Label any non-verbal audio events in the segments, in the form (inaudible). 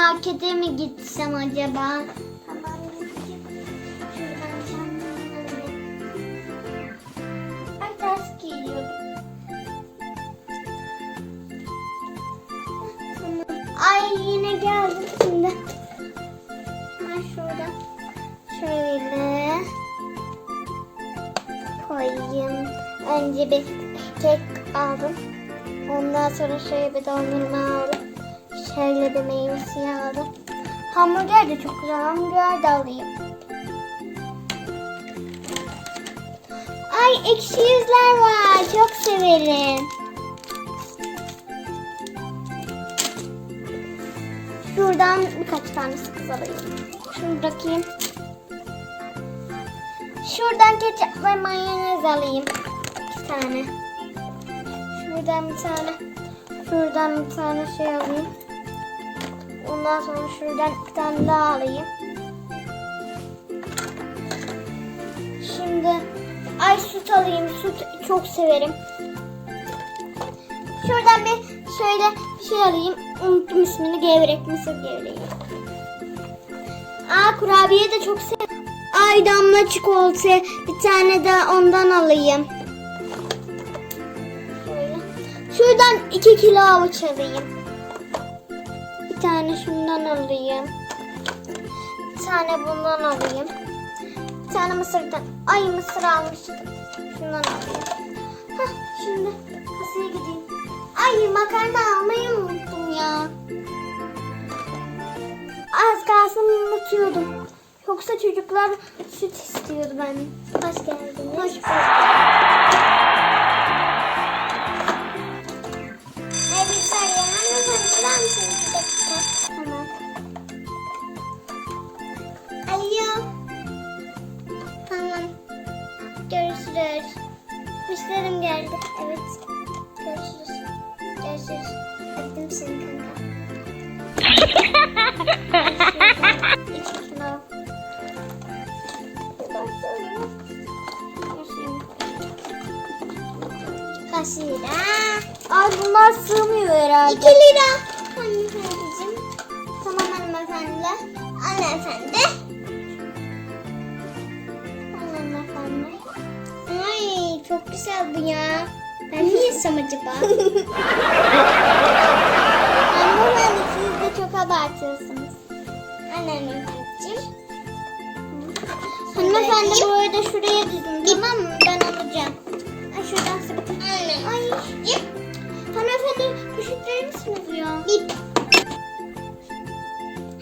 markete mi gitsem acaba? Tamam. Şuradan alayım. Ay yine geldim şimdi. Ben şurada şöyle koyayım. Önce bir kek aldım. Ondan sonra şöyle bir dondurma aldım. Şöyle bir meyve suyu aldım. Hamburger de çok güzel. Hamburger de alayım. Ay ekşi yüzler var. Çok severim. Şuradan birkaç tane sakız alayım. Şunu bırakayım. Şuradan ketçap ve mayonez alayım. İki tane. Şuradan bir tane. Şuradan bir tane şey alayım. Ondan sonra şuradan iki tane daha alayım. Şimdi ay süt alayım. Süt çok severim. Şuradan bir şöyle bir şey alayım. Unuttum ismini. Gevrek mısır gevreği. Aa kurabiye de çok severim. Ay damla çikolata. Bir tane de ondan alayım. Şöyle. Şuradan iki kilo avuç alayım. Bir tane şundan alayım. Bir tane bundan alayım. Bir tane mısırdan. Ay mısır almıştım. Şundan alayım. Hah şimdi kasaya gideyim. Ay makarna almayı unuttum ya. Az kalsın unutuyordum. Yoksa çocuklar süt istiyordu ben. Hoş geldiniz. Hoş bulduk. Ay bunlar sığmıyor herhalde. 2 lira. Hanımefendiciğim. Tamam hanımefendi. Hanımefendi. Hanımefendi. Ay çok güzel bu ya. Ben niye yesem acaba? (laughs) Hanımefendi siz de çok abartıyorsunuz. Hanımefendiciğim. Hanımefendi bu arada şuraya dizin tamam mı? Misiniz ya? Bip.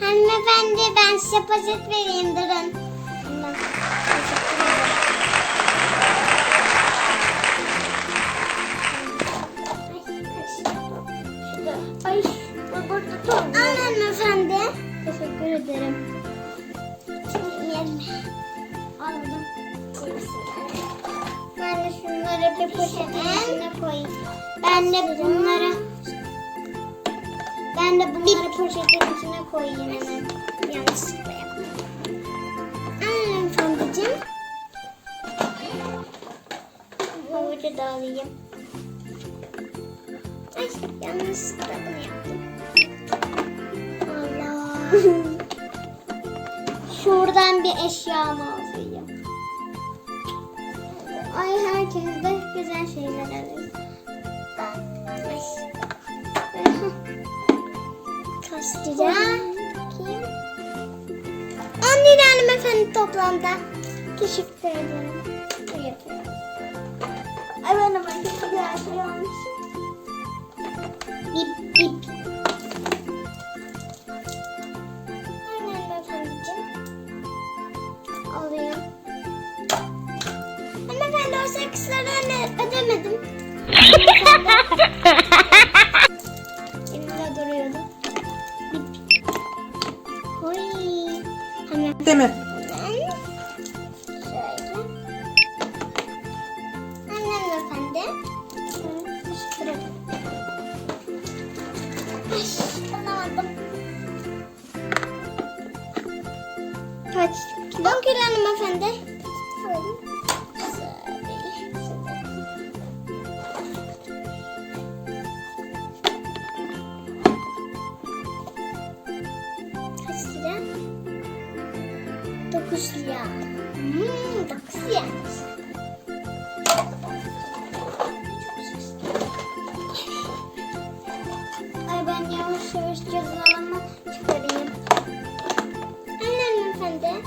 Hanımefendi ben size poşet vereyim durun. Ederim. Ay, bu burada tam. Al hanımefendi. Teşekkür ederim. Yerim. Aldım. Ben de şunları bir poşetin içine koyayım. Ben de bunları ben de bunları poşetin içine koyayım hemen. Yanlışlıkla yaptım. Al hanımefendiciğim. Havucu da alayım. Ay yanlışlıkla bunu yaptım. Allah. (laughs) Şuradan bir eşyamı alayım. Ay herkes de güzel şeyler alıyor. Ay. 10 lira hanımefendi toplamda. Teşekkür ederim. Ay ben ben çok güzel şey. Bip bip. Aynen. Hanımefendi o sakızları ödemedim. (laughs) Hanımefendi. Değil mi? Kaç? 10 kilo hanımefendi. Alalım. Dokuz lira. Hmm, dokuz liraymış. Ay ben yavaş yavaş cüzdanımı çıkarayım. Annem efendi.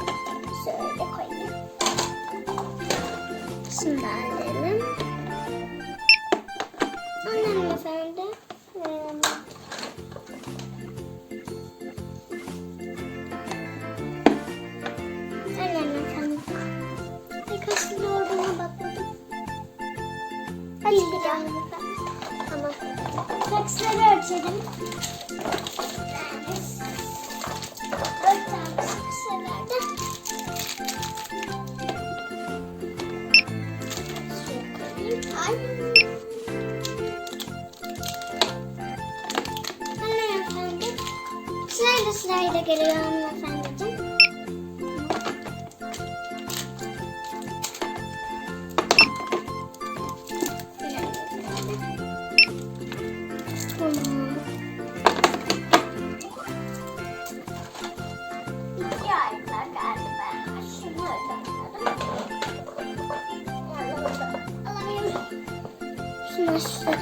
Şöyle koyayım. Şimdi alalım. 50 lira. Tamam. Taksları ölçelim. Sırayla sırayla geliyor. Şurada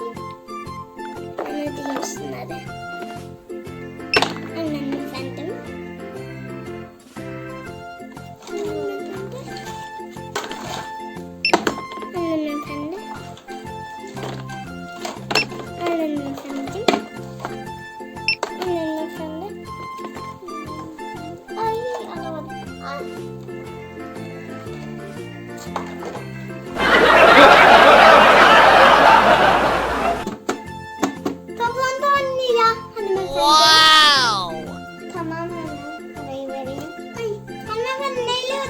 dur. Ben ödeyeyim şunları. Annem efendim. Annem efendi. Annem efendi. Annem efendi. Ay alamadım. Ay.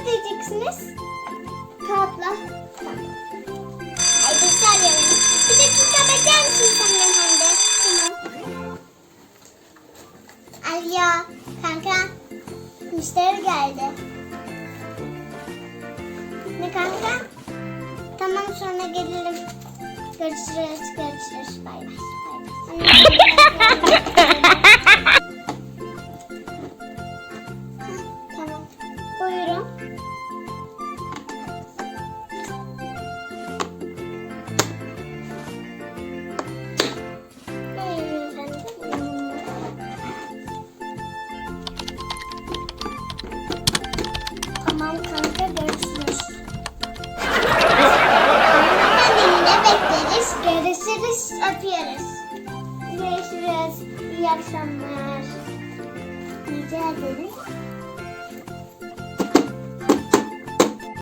Ödeyeceksiniz? Kağıtla. Tamam. Ay beni. Bir dakika bekler misiniz hanımefendi? Tamam. Alo kanka. Müşteri geldi. Ne kanka? Tamam sonra gelirim. Görüşürüz, görüşürüz. Bay bay. bay bay. (laughs) akşamlar. Rica ederim.